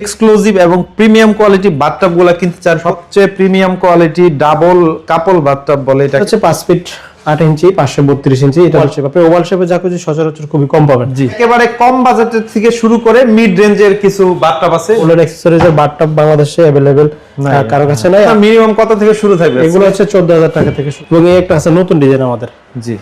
Exclusive এবং premium quality বাথটাবগুলা কিনতে চান। সবচেয়ে premium quality double couple bathtub বলে এটা। হচ্ছে পাঁচ ফিট আট ইঞ্চি পাঁচশো বত্রিশ ইঞ্চি এটা হচ্ছে আপনি ওভাল শেপে যা খুঁজি সচরাচর খুবই কম পাবেন। জি। একেবারে কম বাজেটের থেকে শুরু করে মিড রেঞ্জের কিছু বাথটাব আছে। ওগুলোর অ্যাক্সেসরিজ এর বাথটাব বাংলাদেশে অ্যাভেলেবেল কারও কাছে নাই। মিনিমাম কত থেকে শুরু থাকবে? এগুলো হচ্ছে চোদ্দ হাজার টাকা থেকে শুরু। এবং এই একটা আছে নতুন ডিজাইন আমাদের। জি।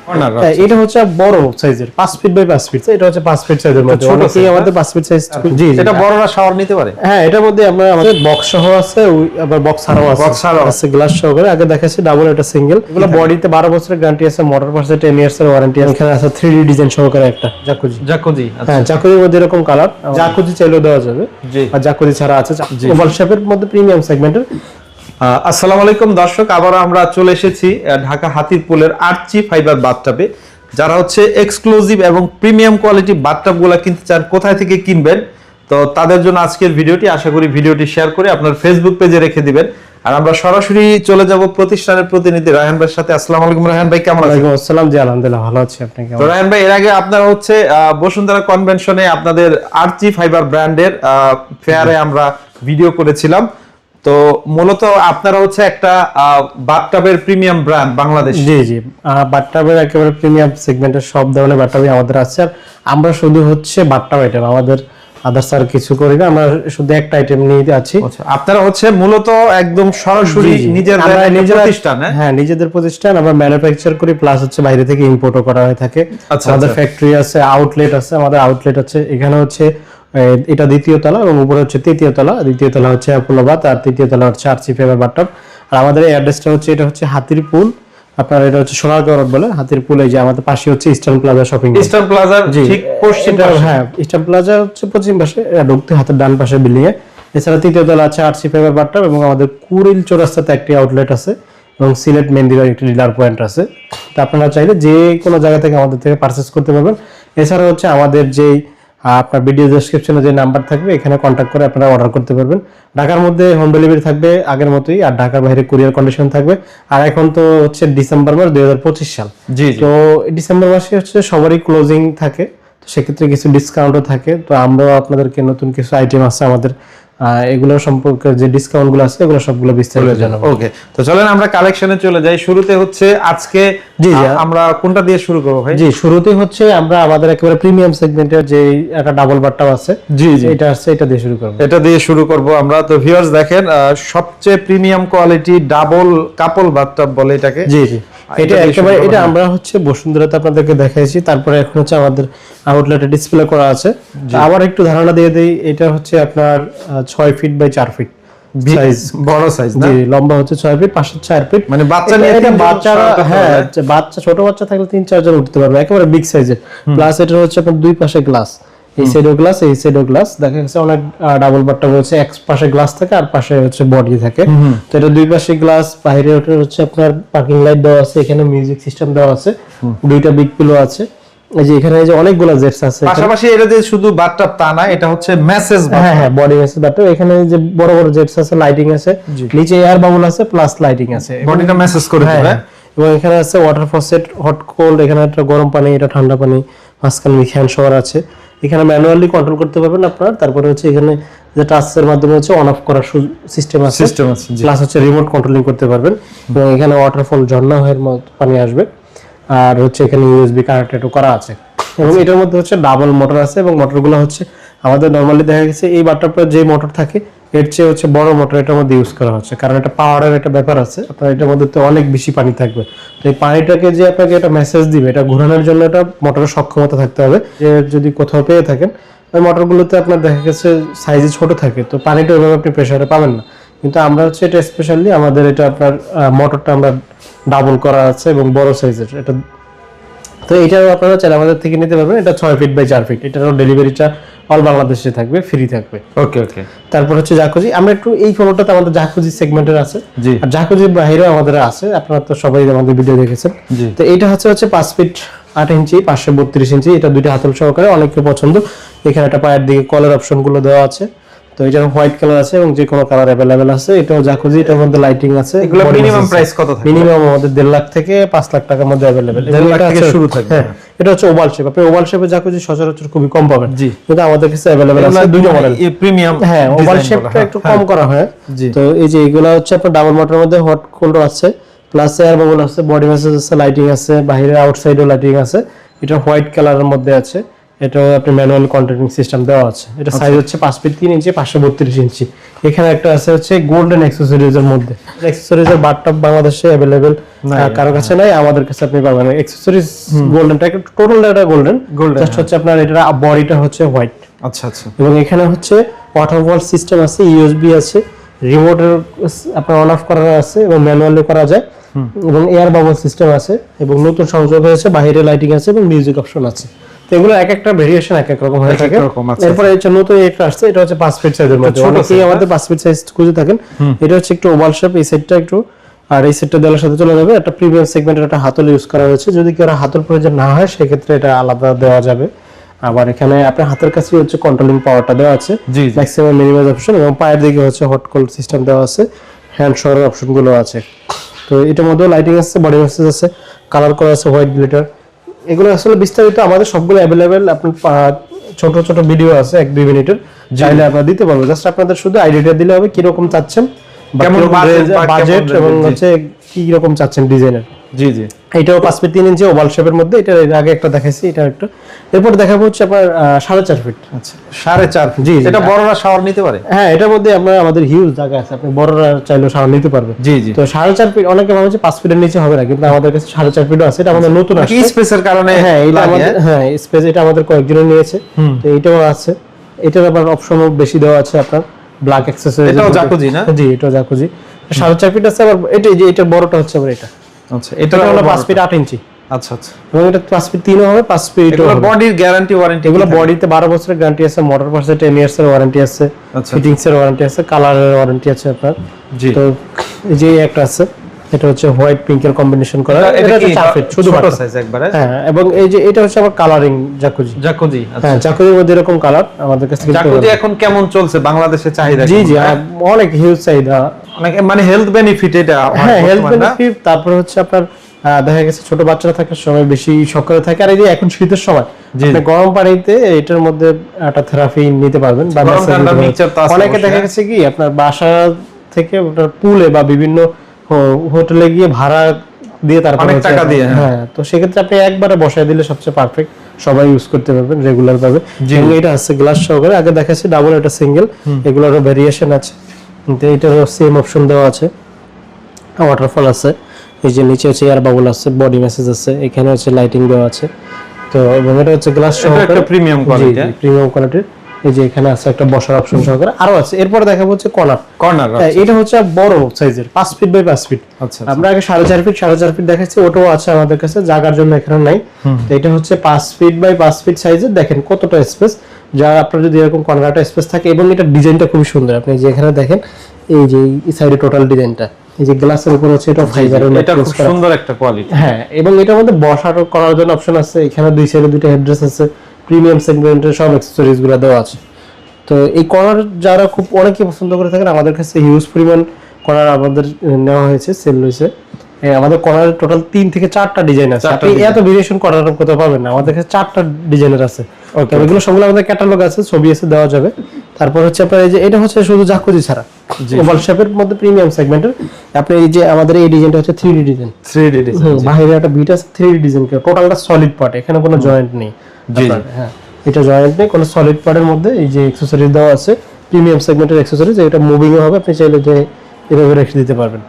এটা হচ্ছে বড় সাইজের পাঁচ ফিট বাই পাঁচ ফিট এটা হচ্ছে পাঁচ ফিট সাইজের মধ্যে। অনেকেই আমাদের পাঁচ ফিট সাইজ জি জি। এটা বড়রা শাওয়ার নিতে পারে? হ্যাঁ এটার মধ্যে আমরা আমাদের বক্স সহ আছে আবার বক্স ছাড়াও আছে। Box ছাড়াও আছে গ্লাস সহকারে। আগে দেখাচ্ছি ডাবল এটা সিঙ্গেল এগুলো বডিতে 12 বছরের গ্যারান্টি আছে মোটর পাশে 10 ইয়ার্স এর ওয়ারেন্টি আছে। এখানে আছে 3D ডিজাইন সহকারে একটা। জাকুজি জাকুজি হ্যাঁ জাকুজির মধ্যে এরকম কালার জাকুজি চাইলেও দেওয়া যাবে। জি। আর জাকুজি ছাড়া আছে। ওভাল শেপের মধ্যে প্রিমিয়াম সেগমেন্টের আসসালামু আলাইকুম দর্শক আবার আমরা চলে এসেছি ঢাকা হাতিরপুলের আর্চি ফাইবার বাথটাবে। যারা হচ্ছে এক্সক্লুসিভ এবং প্রিমিয়াম কোয়ালিটি বাথটাবগুলা কিনতে চান কোথায় থেকে কিনবেন? তো তাদের জন্য আজকের ভিডিওটি আশা করি ভিডিওটি শেয়ার করে আপনার ফেসবুক পেজে রেখে দিবেন। আর আমরা সরাসরি চলে যাব প্রতিষ্ঠানের প্রতিনিধি রায়হান ভাইয়ের সাথে। আসসালামু আলাইকুম রায়হান ভাই কেমন আছেন? আসসালাম জি আলহামদুলিল্লাহ ভালো আছি আপনি কেমন রায়হান ভাই এর আগে আপনারা হচ্ছে আহ, বসুন্ধরা কনভেনশনে আপনাদের আর্চি ফাইবার ব্র্যান্ডের ফেয়ারে আমরা ভিডিও করেছিলাম। তো মূলত আপনারা হচ্ছে একটা বাথটাবের প্রিমিয়াম ব্র্যান্ড বাংলাদেশ জি জি বাট্টাবের একেবারে প্রিমিয়াম সেগমেন্টের সব ধরনের বাট্টাবই আমাদের আছে আর আমরা শুধু হচ্ছে বাট্টাব আইটেম আমাদের আদার্স আর কিছু করি না আমরা শুধু একটা আইটেম নিয়ে আছি আচ্ছা, আপনারা হচ্ছে মূলত একদম সরাসরি। নিজের brand প্রতিষ্ঠান হ্যাঁ? হ্যাঁ নিজেদের প্রতিষ্ঠান আমরা ম্যানুফ্যাকচার করি প্লাস হচ্ছে বাইরে থেকে ইম্পোর্টও করা হয়ে থাকে আচ্ছা, আমাদের আচ্ছা। ফ্যাক্টরি আছে আউটলেট আছে আমাদের আউটলেট আছে এখানে হচ্ছে এটা দ্বিতীয় তলা এবং উপরে হচ্ছে তৃতীয় তলা। দ্বিতীয় তলা হচ্ছে অ্যাপোলোবাদ আর তৃতীয় তলা হচ্ছে আরসি ফেভার বাট্টাপ আর আমাদের এই অ্যাড্রেসটা হচ্ছে এটা হচ্ছে হাতির পুল আপনার এটা হচ্ছে সোনারগাঁও রোড বলে হাতির পুল যে আমাদের পাশে হচ্ছে ইস্টার্ন প্লাজা শপিং ইস্টার্ন প্লাজার ঠিক পশ্চিম পাশে। হ্যাঁ ইস্টার্ন প্লাজা হচ্ছে পশ্চিম পাশে ঢুকতে হাতের ডান পাশে বিল্ডিং এ। এছাড়া তৃতীয় তলা আছে আরসি ফেভার বাট্টাপ এবং আমাদের কুড়িল চৌরাস্তাতে একটি আউটলেট আছে এবং সিলেট মেন্দির একটি ডিলার পয়েন্ট আছে। তো আপনারা চাইলে যে কোনো জায়গা থেকে আমাদের থেকে পারচেস করতে পারবেন। এছাড়া হচ্ছে আমাদের যেই আপনার ভিডিও ডেসক্রিপশনে যে নাম্বার থাকবে এখানে কন্ট্যাক্ট করে আপনারা অর্ডার করতে পারবেন। ঢাকার মধ্যে হোম ডেলিভারি থাকবে আগের মতোই আর ঢাকার বাইরে কুরিয়ার কন্ডিশন থাকবে। আর এখন তো হচ্ছে ডিসেম্বর মাস দুই হাজার পঁচিশ সাল। জি তো ডিসেম্বর মাসে হচ্ছে সবারই ক্লোজিং থাকে। তো সেক্ষেত্রে কিছু ডিসকাউন্টও থাকে। তো আমরাও আপনাদেরকে নতুন কিছু আইটেম আছে আমাদের এগুলো সম্পর্কে যে ডিসকাউন্টগুলো আছে এগুলো সবগুলো বিস্তারিত জানাব। ওকে তো চলেন আমরা কালেকশনে চলে যাই। শুরুতে হচ্ছে আজকে জি। আমরা কোনটা দিয়ে শুরু করব ভাই? জি শুরুতেই হচ্ছে আমরা আমাদের একেবারে প্রিমিয়াম সেগমেন্টের যে একটা ডাবল বাট্টাও আছে জি জি। এটা আসছে এটা দিয়ে শুরু করব। এটা দিয়ে শুরু করব আমরা। তো ভিউয়ার্স দেখেন সবচেয়ে premium quality double couple bathtub বলে এটাকে। জি জি। এটা একেবারে এটা আমরা হচ্ছে বসুন্ধরাতে আপনাদেরকে দেখাইছি। তারপরে এখন হচ্ছে আমাদের আউটলেটে ডিসপ্লে করা আছে। আবার একটু ধারণা দিয়ে দেই এটা হচ্ছে আপনার ছয় ফিট বাই চার ফিট সাইজ বড় সাইজ না? জি লম্বা হচ্ছে ছয় ফিট পাশে চার ফিট মানে বাচ্চা নিয়ে এটা বাচ্চারা হ্যাঁ বাচ্চা ছোট বাচ্চা থাকলে তিন চারজন উঠতে পারবে একেবারে বিগ সাইজের প্লাস এটা হচ্ছে আপনার দুই পাশে গ্লাস এই সাইডও গ্লাস এই সাইডও গ্লাস দেখা গেছে অনেক ডাবল বাট্টা হচ্ছে এক পাশে গ্লাস থাকে আর পাশে হচ্ছে বডি থাকে। তো এটা দুই পাশে গ্লাস বাইরে ওটা হচ্ছে আপনার পার্কিং লাইট দেওয়া আছে এখানে মিউজিক সিস্টেম দেওয়া আছে। দুইটা বিগ পিলো আছে। এই যে এখানে এই যে অনেকগুলো জেটস আছে। পাশাপাশি এটা যে শুধু বাথটাব তা না এটা হচ্ছে মেসেজ হ্যাঁ হ্যাঁ বডি আছে বাট এখানে যে বড় বড় জেটস আছে লাইটিং আছে। নিচে এয়ার বাবল আছে প্লাস লাইটিং আছে। বডিটা মেসেজ করে হ্যাঁ, দিবে। হ্যাঁ। এবং এখানে আছে ওয়াটার ফসেট হট কোল্ড এখানে একটা গরম পানি এটা ঠান্ডা পানি মাঝখানে হ্যান্ড শাওয়ার আছে। এখানে ম্যানুয়ালি কন্ট্রোল করতে পারবেন আপনার। তারপরে হচ্ছে এখানে যে টাচের মাধ্যমে হচ্ছে অন অফ করার সিস্টেম আছে। সিস্টেম আছে। প্লাস হচ্ছে রিমোট কন্ট্রোলিং করতে পারবেন। এবং এখানে ওয়াটারফল ঝর্ণা হয়ে মতো পানি আসবে। আর হচ্ছে এখানে ইউএসবি কানেক্টেড করা আছে। এবং এটার মধ্যে হচ্ছে ডাবল মোটর আছে এবং মোটরগুলো হচ্ছে আমাদের নর্মালি দেখা গেছে এই বাটারটার যে মোটর থাকে, এর চেয়ে হচ্ছে বড় মোটর এটার মধ্যে ইউজ করা হচ্ছে। কারণ এটা পাওয়ারের একটা ব্যাপার আছে, আপনার এটার মধ্যে তো অনেক বেশি পানি থাকবে। তো এই পানিটাকে যে আপনাকে একটা মেসেজ দিবে, এটা ঘোরানোর জন্য এটা মোটরের সক্ষমতা থাকতে হবে। যে যদি কোথাও পেয়ে থাকেন, ওই মোটরগুলোতে আপনার দেখা গেছে সাইজে ছোট থাকে, তো পানিটা ওইভাবে আপনি প্রেশারে পাবেন না। কিন্তু আমরা হচ্ছে এটা স্পেশালি আমাদের এটা আপনার মোটরটা আমরা ডাবল করা আছে এবং বড় সাইজের এটা তো এটাও আপনারা চাইলে আমাদের থেকে নিতে পারবেন। এটা ছয় ফিট বাই চার ফিট এটারও ডেলিভারিটা অল বাংলাদেশে থাকবে ফ্রি থাকবে। ওকে ওকে তারপর হচ্ছে জাকুজি আমরা একটু এই কোনোটাতে আমাদের জাকুজি সেগমেন্টের আছে। আর জাকুজির বাইরেও আমাদের আছে আপনারা তো সবাই আমাদের ভিডিও দেখেছেন। জি। তো এটা হচ্ছে হচ্ছে পাঁচ ফিট আট ইঞ্চি পাঁচশো বত্রিশ ইঞ্চি এটা দুইটা হাতল সহকারে অনেকের পছন্দ। এখানে একটা পায়ের দিকে কলের অপশনগুলো দেওয়া আছে। তো এটার হোয়াইট কালার আছে এবং যে কোনো কালার অ্যাভেলেবেল আছে এটাও জাকুজি এটার মধ্যে লাইটিং আছে এগুলো মিনিমাম প্রাইস কত থাকে মিনিমাম আমাদের দেড় লাখ থেকে পাঁচ লাখ টাকার মধ্যে অ্যাভেলেবেল দেড় লাখ থেকে শুরু থাকবে। হ্যাঁ এটা হচ্ছে ওভাল শেপ আপনি ওভাল শেপে জাকুজি সচরাচর খুবই কম পাবেন। জি। কিন্তু আমাদের কাছে অ্যাভেলেবেল আছে দুইটা মডেল প্রিমিয়াম হ্যাঁ ওভাল শেপটা একটু কম করা হয়। তো এই যে এগুলো হচ্ছে আপনার ডাবল মোটরের মধ্যে হট কোল্ড আছে প্লাস এয়ার বাবল আছে বডি ম্যাসেজ আছে লাইটিং আছে বাইরে আউটসাইডও লাইটিং আছে। এটা হোয়াইট কালারের মধ্যে আছে। এটাও আপনি ম্যানুয়াল কন্ট্রোলিং সিস্টেম দেওয়া আছে। এটা সাইজ হচ্ছে পাঁচ ফিট তিন ইঞ্চি পাঁচশো বত্রিশ ইঞ্চি এখানে একটা আছে হচ্ছে গোল্ডেন অ্যাক্সেসরিজ এর মধ্যে। অ্যাক্সেসরিজ এর বারটাপ বাংলাদেশে অ্যাভেলেবেল কারও কাছে নাই। আমাদের কাছে আপনি পাবেন। অ্যাক্সেসরিজ গোল্ডেনটা টোটাল এটা গোল্ডেন Golden, জাস্ট হচ্ছে আপনার এটা বডিটা হচ্ছে হোয়াইট আচ্ছা আচ্ছা। এবং এখানে হচ্ছে ওয়াটার ওয়াল সিস্টেম আছে ইউএসবি আছে। রিমোটের আপনার অন অফ করার আছে এবং ম্যানুয়ালি করা যায়। এবং এয়ার বাবল সিস্টেম আছে এবং নতুন সংযোগ হয়েছে বাইরে লাইটিং আছে এবং মিউজিক অপশন আছে। তো এগুলো এক একটা ভেরিয়েশন এক এক রকম হয়ে থাকে। আচ্ছা, এরপরে হচ্ছে নতুন আসছে এটা হচ্ছে পাঁচ ফিট সাইজের মধ্যে। অনেকেই আমাদের পাঁচ ফিট সাইজ খুঁজে থাকেন। এটা হচ্ছে একটু ওভাল শেপ এই সাইডটা একটু আর এই সেটটা দেওয়ার সাথে চলে যাবে। একটা প্রিমিয়াম সেগমেন্টের একটা হাতল ইউজ করা হয়েছে। যদি কেউ হাতল প্রয়োজন না হয় সেক্ষেত্রে এটা আলাদা দেওয়া যাবে। আবার এখানে আপনার হাতের কাছে হচ্ছে কন্ট্রোলিং পাওয়ারটা দেওয়া আছে। ম্যাক্সিমাম মিনিমাইজ অপশন এবং পায়ের দিকে হচ্ছে হট কোল্ড সিস্টেম দেওয়া আছে। হ্যান্ড শোয়ারের অপশনগুলো আছে। তো এটার মধ্যেও লাইটিং আছে বডি মেসেজ আছে কালার করা আছে হোয়াইট গ্লিটার এগুলো আসলে বিস্তারিত আমাদের সবগুলো অ্যাভেলেবেল আপনার ছোট ছোট ভিডিও আছে এক দুই মিনিটের চাইলে আপনারা দিতে পারব জাস্ট আপনাদের শুধু আইডিয়াটা দিলে হবে কীরকম চাচ্ছেন বাজেট এবং। হচ্ছে কি রকম চাচ্ছেন ডিজাইনের জি জি। এটাও পাঁচ ফিট তিন ইঞ্চি ওভাল শেপের মধ্যে। এটা এর আগে একটা দেখাইছি এটা একটা এরপর দেখাবো হচ্ছে আপনার সাড়ে চার ফিট। আচ্ছা সাড়ে চার জি, জি। এটা বড়রা শাওয়ার নিতে পারে? হ্যাঁ এটার মধ্যে আপনার আমাদের হিউজ জায়গা আছে। আপনি বড়রা চাইলেও সারা নিতে পারবে জি জি। তো সাড়ে চার ফিট অনেকে ভাবে যে পাঁচ ফিটের নিচে হবে না কিন্তু আমাদের কাছে সাড়ে চার ফিটও আছে। এটা আমাদের নতুন আসছে। স্পেসের কারণে হ্যাঁ এটা আমাদের হ্যাঁ? স্পেস এটা আমাদের কয়েকজনে নিয়েছে। তো এটাও আছে। এটার আবার অপশনও বেশি দেওয়া আছে আপনার। ব্ল্যাক অ্যাক্সেসরি এটাও জাকুজি না? জি এটাও জাকুজি সাড়ে চার ফিট আছে আবার এটা যে এটার বড়টা হচ্ছে আবার এটা। আচ্ছা এটা হলো পাঁচ ফিট আট ইঞ্চি। আচ্ছা আচ্ছা। এবং এটা পাঁচ ফিট তিনও হবে পাঁচ ফিট এগুলো বডির গ্যারান্টি ওয়ারেন্টি এগুলো বডিতে বারো বছরের গ্যারান্টি আছে মোটর পার্সে টেন ইয়ার্স এর ওয়ারেন্টি আছে আচ্ছা। ফিটিংস এর ওয়ারেন্টি আছে কালারের ওয়ারেন্টি আছে আপনার। জি। তো এই যে একটা আছে এটা হচ্ছে হোয়াইট পিঙ্কের কম্বিনেশন করা। এটা- হচ্ছে শুধু ছোট সাইজ একবারে? হ্যাঁ এবং এই যে এটা হচ্ছে আবার কালারিং জাকুজি জাকুজি আচ্ছা। হ্যাঁ জাকুজির মধ্যে এরকম কালার আমাদের কাছে জাকুজি এখন কেমন চলছে বাংলাদেশে চাহিদা জি জি অনেক হিউজ চাহিদা। অনেক মানে হেলথ বেনিফিট এটা হ্যাঁ হেলথ বেনিফিট তারপরে হচ্ছে আপনার দেখা গেছে ছোট বাচ্চারা থাকার সময় বেশি সকালে থাকে। আর এই যে এখন শীতের সময়। আপনি গরম পানিতে এটার মধ্যে একটা থেরাপি নিতে পারবেন বা অনেকে দেখা। গেছে কি আপনার বাসা থেকে আপনার পুলে বা বিভিন্ন হোটেলে গিয়ে ভাড়া দিয়ে তারপর অনেক টাকা দিয়ে, হ্যাঁ। হ্যাঁ তো সেক্ষেত্রে আপনি একবারে বসায় দিলে সবচেয়ে পারফেক্ট সবাই ইউজ করতে পারবেন রেগুলার ভাবে। এটা আছে গ্লাস সহকারে আগে দেখাচ্ছি ডাবল এটা সিঙ্গেল এগুলোরও ভেরিয়েশন আছে। কিন্তু এটারও সেম অপশন দেওয়া আছে। ওয়াটারফল আছে এই যে নিচে হচ্ছে এয়ার বাবল আছে বডি মেসেজ আছে এখানে হচ্ছে লাইটিং দেওয়া আছে। তো এবং এটা হচ্ছে গ্লাস এটা premium quality, হ্যাঁ? প্রিমিয়াম কোয়ালিটির এই যে এখানে আছে একটা বসার অপশন সহকারে। আরও আছে এরপর দেখাবো হচ্ছে কর্নার কর্নার এটা হচ্ছে বড় সাইজের পাঁচ ফিট বাই পাঁচ ফিট আচ্ছা আমরা আগে সাড়ে চার ফিট সাড়ে চার ফিট দেখাচ্ছি ওটাও আছে আমাদের কাছে জাগার জন্য এখানে নাই। তো এটা হচ্ছে পাঁচ ফিট বাই পাঁচ ফিট সাইজের দেখেন কতটা স্পেস যা আপনার যদি এরকম কর্নারটা স্পেস থাকে এবং এটা ডিজাইনটা খুবই সুন্দর। আপনি যে এখানে দেখেন এই যে এই সাইডে টোটাল ডিজাইনটা এই যে গ্লাসের উপর হচ্ছে এটা ফাইবারের এটা খুব সুন্দর একটা কোয়ালিটি হ্যাঁ এবং এটার মধ্যে বসার করার জন্য অপশন আছে এখানে দুই সাইডে দুইটা হেডরেস আছে প্রিমিয়াম সেগমেন্টের সব অ্যাক্সেসরিজগুলো দেওয়া আছে। তো এই কর্নার যারা খুব অনেকে পছন্দ করে থাকেন আমাদের কাছে হিউজ পরিমাণ কর্নার আমাদের নেওয়া হয়েছে সেল হয়েছে। আমাদের কর্নার টোটাল তিন থেকে চারটা ডিজাইন আছে। আপনি এত ভেরিয়েশন করার কোথাও পাবেন না। আমাদের কাছে চারটা ডিজাইনের আছে. তবে এগুলো সবগুলো আমাদের ক্যাটালগ আছে ছবি আছে দেওয়া যাবে। তারপর হচ্ছে আপনার এই যে এটা হচ্ছে শুধু জাকুজি ছাড়া। ওভাল শেপের মধ্যে প্রিমিয়াম সেগমেন্টের আপনি এই যে আমাদের এই ডিজাইনটা হচ্ছে three D design three D হুম, বাইরে একটা বিট আছে থ্রি ডি ডিজাইন টোটালটা সলিড পার্ট এখানে কোনো জয়েন্ট নেই। হ্যাঁ এটা জয়েন্ট নেই কোনো সলিড পার্টের মধ্যে এই যে অ্যাকসেসরিজ দেওয়া আছে প্রিমিয়াম সেগমেন্টের অ্যাকসেসরিজ এটা মুভিং হবে আপনি চাইলে যে এভাবে রেখে দিতে পারবেন।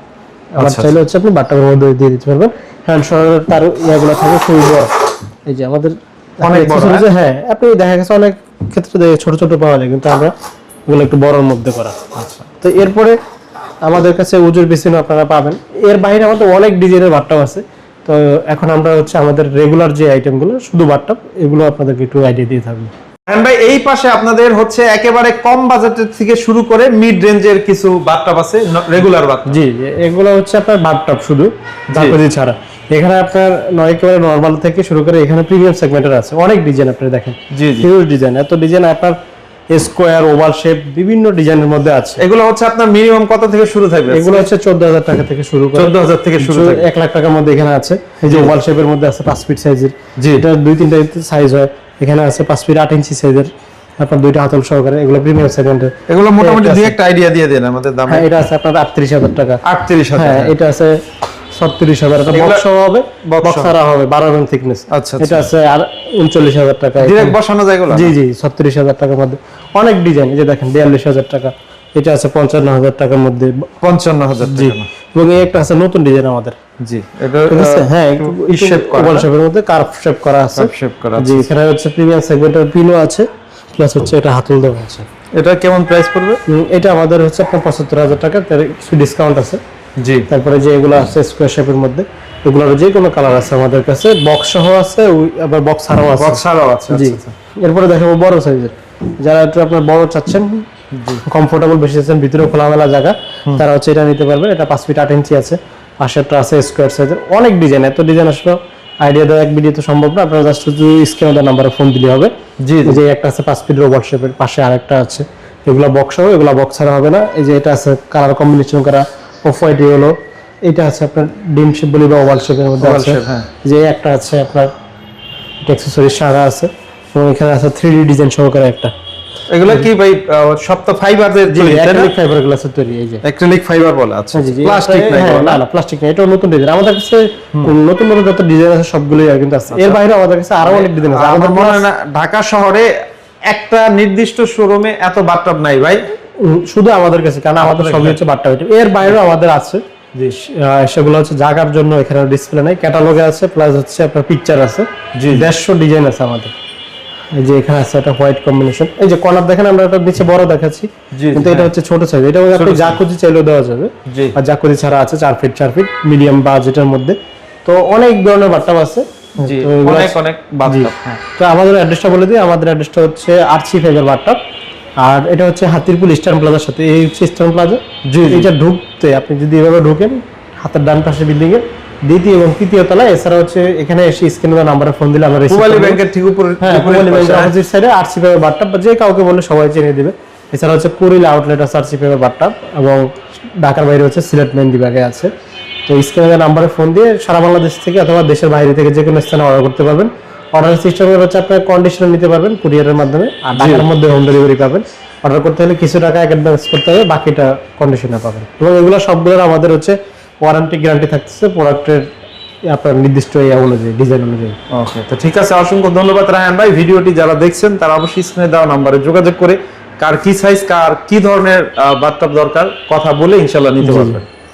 আবার আচ্ছা, চাইলে হচ্ছে আপনি বাট্টার মধ্যে দিয়ে দিতে পারবেন। হ্যান্ড শোল্ডার তার ইয়াগুলো থাকে খুবই এই যে আমাদের অনেক বড়, accessories হ্যাঁ? আপনি দেখা গেছে অনেক ক্ষেত্রে ছোট ছোট পাওয়া যায় কিন্তু আমরা এগুলো একটু বড়র মধ্যে করা। আচ্ছা। তো এরপরে আমাদের কাছে উজুর বেসিন আপনারা পাবেন। এর বাইরে আমাদের অনেক ডিজাইনের বাট্টাপ আছে। তো এখন আমরা হচ্ছে আমাদের রেগুলার যে আইটেমগুলো শুধু বাট্টাপ এগুলো আপনাদেরকে একটু আইডিয়া দিয়ে থাকব। ভাই এই পাশে আপনাদের হচ্ছে একেবারে কম বাজেটের থেকে শুরু করে মিড রেঞ্জের কিছু বাথটাব আছে রেগুলার বাথ জি এগুলো হচ্ছে আপনার বাট্টাপ শুধু জাকুজি ছাড়া। এখানে আপনার নয় একেবারে নর্মাল থেকে শুরু করে এখানে প্রিমিয়াম সেগমেন্টের আছে। অনেক ডিজাইন আপনি দেখেন। জি জি। হিউজ ডিজাইন এত ডিজাইন আপনার স্কোয়ার ওভাল শেপ বিভিন্ন ডিজাইনের মধ্যে আছে। এগুলো হচ্ছে আপনার মিনিমাম কত থেকে শুরু থাকবে? এগুলো হচ্ছে চোদ্দ হাজার টাকা থেকে শুরু করে। চোদ্দ হাজার থেকে শুরু থাকবে। এক লাখ টাকার মধ্যে এখানে আছে। এই যে ওভাল শেপের মধ্যে আছে পাঁচ ফিট সাইজের জি। এটা দুই তিনটা সাইজ হয়। এখানে আছে পাঁচ ফিট আট ইঞ্চি সাইজের আপনার দুইটা হাতল সহকারে এগুলো প্রিমিয়াম সেগমেন্টের এগুলো মোটামুটি দুই একটা আইডিয়া দিয়ে দেন আমাদের দামে। হ্যাঁ এটা আছে আপনার আটত্রিশ হাজার টাকা। আটত্রিশ হাজার। হ্যাঁ এটা আছে ছত্রিশ হাজার এটা বক্স হবে box বক্স ছাড়া হবে বারো এম থিকনেস আচ্ছা, এটা আছে আর উনচল্লিশ হাজার টাকা ডিরেক্ট বসানো যায় জি জি ছত্রিশ হাজার টাকার মধ্যে। অনেক ডিজাইন যে দেখেন বিয়াল্লিশ হাজার টাকা। এটা আছে পঞ্চান্ন হাজার টাকার মধ্যে। পঞ্চান্ন হাজার জি এবং এই একটা আছে নতুন ডিজাইন আমাদের। জি এটা হ্যাঁ শেপ করা শেপের মধ্যে কার্ভ শেপ করা আছে। শেপ করা জি এখানে হচ্ছে প্রিমিয়াম সেগমেন্টের পিনও আছে প্লাস হচ্ছে এটা হাতল দেওয়া আছে। এটা কেমন প্রাইস পড়বে? এটা আমাদের হচ্ছে আপনার পঁচাত্তর হাজার টাকা তার কিছু ডিসকাউন্ট আছে। জি। তারপরে যে এগুলো আছে স্কোয়ার শেপের মধ্যে এগুলোর যে কোনো কালার আছে আমাদের কাছে। বক্স সহ আছে আবার বক্স ছাড়াও আছে। বক্স ছাড়াও আছে জি। আচ্ছা, এরপরে দেখাবো বড় সাইজের যারা একটু আপনার বড় চাচ্ছেন কমফোর্টেবল বেশি চাচ্ছেন ভিতরে খোলামেলা জায়গা তারা হচ্ছে এটা নিতে পারবেন। এটা পাঁচ ফিট আট ইঞ্চি আছে। পাশেরটা আছে স্কোয়ার সাইজের অনেক ডিজাইন এত ডিজাইন আসলে আইডিয়া দেওয়া এক ভিডিও তো সম্ভব না। আপনারা জাস্ট শুধু স্ক্রিনে দেওয়া নাম্বারে ফোন দিলে হবে। জি এই যে একটা আছে পাঁচ ফিট রোবট শেপের পাশে আরেকটা আছে। এগুলো বক্স হবে এগুলো বক্স ছাড়া হবে না। এই যে এটা আছে কালার কম্বিনেশন করা অফ হোয়াইট হলো এটা আছে আপনার ডিম শেপ বলি বা ওভাল শেপের মধ্যে আছে। হ্যাঁ। যে একটা আছে আপনার অ্যাক্সেসরি সারা আছে এবং এখানে আছে থ্রি ডি ডিজাইন সহকারে একটা। এগুলো কি ভাই তো ফাইবার দিয়ে তৈরি অ্যাক্রিলিক ফাইবার গ্লাসের তৈরি এই যে। অ্যাক্রিলিক ফাইবার বলে আচ্ছা জি, জি, প্লাস্টিক এটা- হ্যাঁ, না না? না প্লাস্টিক না এটাও নতুন ডিজাইন আমাদের কাছে নতুন নতুন যত ডিজাইন আছে সবগুলোই আর কিন্তু আছে। এর বাইরে আমাদের কাছে আরও অনেক ডিজাইন আছে। আমাদের মনে হয় না ঢাকা শহরে একটা নির্দিষ্ট শোরুমে এত বাথটব নাই ভাই। শুধু আমাদের কাছে কারণ আমাদের সবই হচ্ছে বাট্টা আইটেম এর বাইরেও আমাদের আছে সেগুলো হচ্ছে জাগার জন্য এখানে ডিসপ্লে নাই। ক্যাটালগে আছে প্লাস হচ্ছে আপনার পিকচার আছে। দেড়শো ডিজাইন আছে আমাদের। এই যে এখানে আছে একটা হোয়াইট কম্বিনেশন এই যে কর্নার দেখেন আমরা নিচে বড় দেখাচ্ছি। কিন্তু এটা হচ্ছে ছোট সাইজ এটা আপনি জাকুজি চাইলেও দেওয়া যাবে। আর জাকুজি ছাড়া আছে চার ফিট চার ফিট মিডিয়াম বাজেটের মধ্যে। তো অনেক ধরনের বাট্টাম আছে। অনেক হ্যাঁ। তো আমাদের অ্যাড্রেসটা বলে দিই। আমাদের অ্যাড্রেসটা হচ্ছে আরসি ফাইবার বাট্টাপ আর এটা হচ্ছে হাতিরপুল ইস্টার্ন প্লাজার সাথে এই হচ্ছে ইস্টার্ন প্লাজা জি। এটা ঢুকতে আপনি যদি এভাবে ঢুকেন হাতের ডান পাশে বিল্ডিং এর দ্বিতীয় এবং তৃতীয় তলা এছাড়া হচ্ছে এখানে এসে স্ক্রিনে নাম্বারে ফোন দিলে আমরা করব। ব্যাংকের ঠিক উপরে হ্যাঁ উপরের ব্যাংকের? অপোজিট সাইডে আরসি ফাইবার বাট্টাপ যে কাউকে বললে সবাই চিনে দিবে এছাড়া হচ্ছে কুড়িল আউটলেট আছে আরসি ফাইবার বাট্টাপ এবং ঢাকার বাইরে হচ্ছে সিলেট মেহেন্দি বিভাগে আছে তো স্ক্রিনে নাম্বারে ফোন দিয়ে সারা বাংলাদেশ থেকে অথবা দেশের বাইরে থেকে যে কোনো স্থানে অর্ডার করতে পারবেন অর্ডার সিস্টেম হচ্ছে আপনার কন্ডিশনে নিতে পারবেন কুরিয়ারের মাধ্যমে। আর ঢাকার মধ্যে হোম ডেলিভারি পাবেন। অর্ডার করতে হলে কিছু টাকা অ্যাডভান্স করতে হবে বাকিটা কন্ডিশনে পাবেন। এবং এগুলো সবগুলোর আমাদের হচ্ছে ওয়ারেন্টি গ্যারান্টি থাকতেছে প্রোডাক্টের আপনার নির্দিষ্ট ইয়ে অনুযায়ী ডিজাইন অনুযায়ী। ওকে তো ঠিক আছে অসংখ্য ধন্যবাদ রায়হান ভাই। ভিডিওটি যারা দেখছেন তারা অবশ্যই স্ক্রিনে দেওয়া নাম্বারে যোগাযোগ করে কার কি সাইজ কার কি ধরনের বাথটব দরকার কথা বলে ইনশাল্লাহ নিতে। পারবেন।